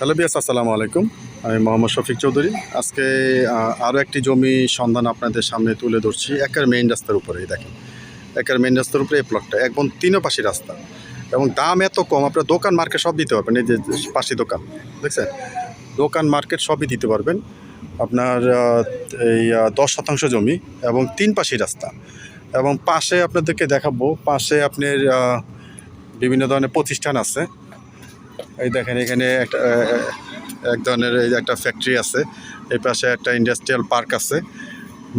Hello বিয়াস, আসসালামু আলাইকুম। আমি মোহাম্মদ শফিক চৌধুরী। আজকে আরও একটি জমি সন্ধান আপনাদের সামনে তুলে ধরছি। একের মেইন রাস্তার উপরেই দেখেন। একের মেইন রাস্তার উপরে এই প্লটটা একদম তিনও পাশে রাস্তা। এবং দাম এত কম, আপনার দোকান মার্কেট সব দিতে পারবেন। এই যে পাশে দোকান, দেখছেন? দোকান মার্কেট সবই দিতে পারবেন। আপনার এই দশ শতাংশ জমি এবং তিন পাশে রাস্তা। এবং পাশে আপনাদেরকে দেখাবো, পাশে আপনার বিভিন্ন ধরনের প্রতিষ্ঠান আছে। এই দেখেন, এখানে একটা এক ধরনের এই একটা ফ্যাক্টরি আছে। এই পাশে একটা ইন্ডাস্ট্রিয়াল পার্ক আছে।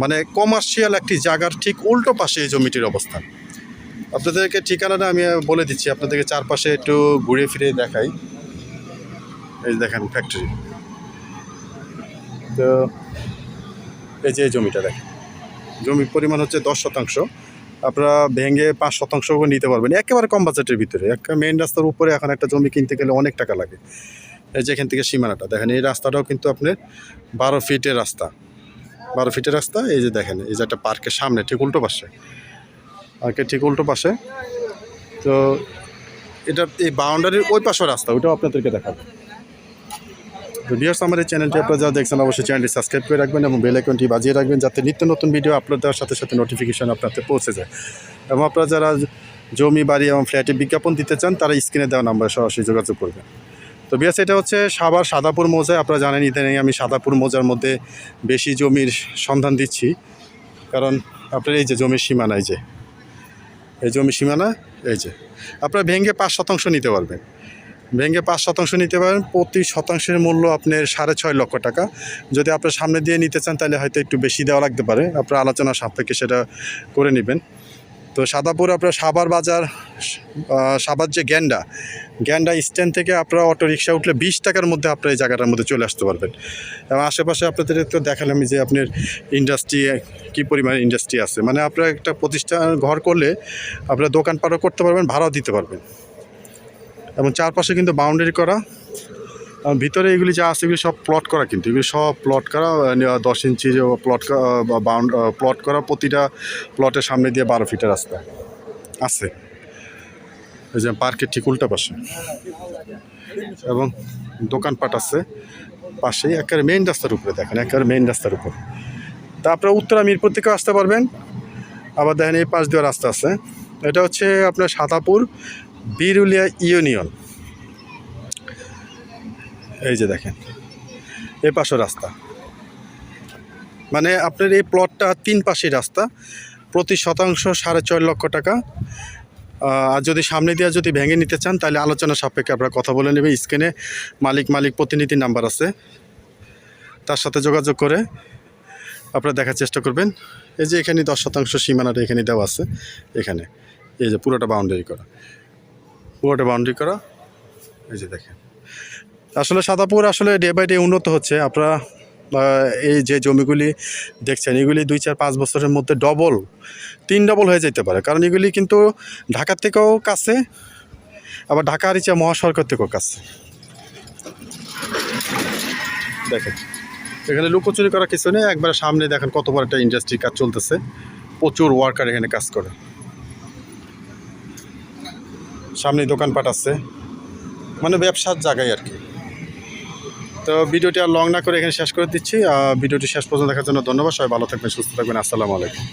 মানে কমার্শিয়াল একটি জায়গার ঠিক উল্টো পাশে এই জমিটির অবস্থান। আপনাদেরকে ঠিকানাটা আমি বলে দিচ্ছি, আপনাদেরকে চারপাশে একটু ঘুরে ফিরে দেখাই। এই দেখেন ফ্যাক্টরি তো এই যে জমিটা দেখেন, জমির পরিমাণ হচ্ছে দশ শতাংশ। আপনারা ভেঙে পাঁচ শতাংশ নিতে পারবেন। একেবারে কম বাজেটের ভিতরে। একটা মেইন রাস্তার উপরে এখন একটা জমি কিনতে গেলে অনেক টাকা লাগে। এই যে এখান থেকে সীমানাটা, দেখেন এই রাস্তাটাও কিন্তু আপনার বারো ফিটের রাস্তা। বারো ফিটের রাস্তা, এই যে দেখেন, এই যে একটা পার্কের সামনে, ঠিক উল্টো পাশে। পার্কের ঠিক উল্টো পাশে। তো এটা এই বাউন্ডারির ওই পাশেও রাস্তা, ওইটাও আপনাদেরকে দেখাবো। তো বিয়ার্স আমার এই চ্যানেলটি আপনারা যারা দেখছেন, অবশ্যই চ্যানেলটি সাবস্ক্রাইব করে রাখবেন এবং বেল আইকনটি বাজিয়ে রাখবেন যাতে নিত্য নতুন ভিডিও আপলোড দেওয়ার সাথে সাথে নোটিফিকেশন আপনাদের পৌঁছে যায়। এবং আপনারা যারা জমি, বাড়ি এবং ফ্ল্যাটে বিজ্ঞাপন দিতে চান, তারা স্ক্রিনে দেওয়া নাম্বারে সরাসরি যোগাযোগ করবেন। তো বিয়াস এটা হচ্ছে সাবার সাদাপুর মৌজায়। আপনারা জানেন, ইদানিং আমি সাদাপুর মৌজার মধ্যে বেশি জমির সন্ধান দিচ্ছি। কারণ আপনার এই যে জমির সীমানা, এই যে, এই জমির সীমানা, এই যে, আপনারা ভেঙে পাঁচ শতাংশ নিতে পারবেন। ভেঙে পাঁচ শতাংশ নিতে পারেন প্রতি শতাংশের মূল্য আপনার সাড়ে ছয় লক্ষ টাকা। যদি আপনার সামনে দিয়ে নিতে চান, তাহলে হয়তো একটু বেশি দেওয়া লাগতে পারে। আপনার আলোচনা সাপেক্ষে সেটা করে নেবেন। তো সাদাপুর আপনার সাবার বাজার সাভার যে গ্যান্ডা গ্যান্ডা স্ট্যান্ড থেকে আপনারা অটো রিক্সা উঠলে বিশ টাকার মধ্যে আপনার এই জায়গাটার মধ্যে চলে আসতে পারবেন। এবং আশেপাশে আপনাদের তো দেখালাম যে আপনার ইন্ডাস্ট্রি, কী পরিমাণ ইন্ডাস্ট্রি আছে। মানে আপনার একটা প্রতিষ্ঠান, ঘর করলে আপনার দোকানপাটও করতে পারবেন, ভাড়াও দিতে পারবেন। এবং চারপাশে কিন্তু বাউন্ডারি করা। ভিতরে এগুলি যা আছে এগুলি সব প্লট করা কিন্তু। এগুলি সব প্লট করা দশ ইঞ্চি প্লট বাউন্ড প্লট করা প্রতিটা প্লটের সামনে দিয়ে বারো ফিটের রাস্তা আছে। এই যে পার্কের ঠিক উল্টা পাশে। এবং দোকানপাট আছে পাশেই, একেবারে মেইন রাস্তার উপরে দেখেন, একেবারে মেইন রাস্তার উপর। তা আপনারা উত্তরা মিরপুর থেকেও আসতে পারবেন। আবার দেখেন এই পাশ দিয়ে রাস্তা আছে। এটা হচ্ছে আপনার সাতাপুর বিরুলিয়া ইউনিয়ন। এই যে দেখেন এই পাশে রাস্তা। মানে আপনার এই প্লটটা তিন পাশে রাস্তা, প্রতি শতাংশ সাড়ে ছয় লক্ষ টাকা। আর যদি সামনে দিয়ে যদি ভেঙে নিতে চান, তাহলে আলোচনা সাপেক্ষে আপনারা কথা বলে নেবেন স্ক্রিনে মালিক মালিক প্রতিনিধি নাম্বার আছে। তার সাথে যোগাযোগ করে আপনারা দেখার চেষ্টা করবেন। এই যে এখানে দশ শতাংশ সীমানাটা এখানে দেওয়া আছে, এখানে। এই যে পুরোটা বাউন্ডারি করা। পুরোটা বাউন্ডারি করা। এই যে দেখেন। আসলে সাদাপুর আসলে ডে বাই ডে উন্নত হচ্ছে। আপনারা এই যে জমিগুলি দেখছেন, এগুলি দুই চার পাঁচ বছরের মধ্যে ডবল তিন ডবল হয়ে যেতে পারে। কারণ এগুলি কিন্তু ঢাকার থেকেও কাছে, আবার ঢাকা, আরিচা মহাসড়কের থেকেও কাছে। দেখেন, এখানে লুকোচুরি করা কিছু নেই। একবারে সামনে দেখেন কত বড় একটা ইন্ডাস্ট্রি কাজ চলতেছে। প্রচুর ওয়ার্কার এখানে কাজ করে। সামনে দোকানপাট আছে। মানে ব্যবসার জায়গায় আর কি। তো ভিডিওটি আর লং না করে এখানে শেষ করে দিচ্ছি। ভিডিওটি শেষ পর্যন্ত দেখার জন্য ধন্যবাদ। সবাই ভালো থাকবেন, সুস্থ থাকবেন। আসসালামু আলাইকুম।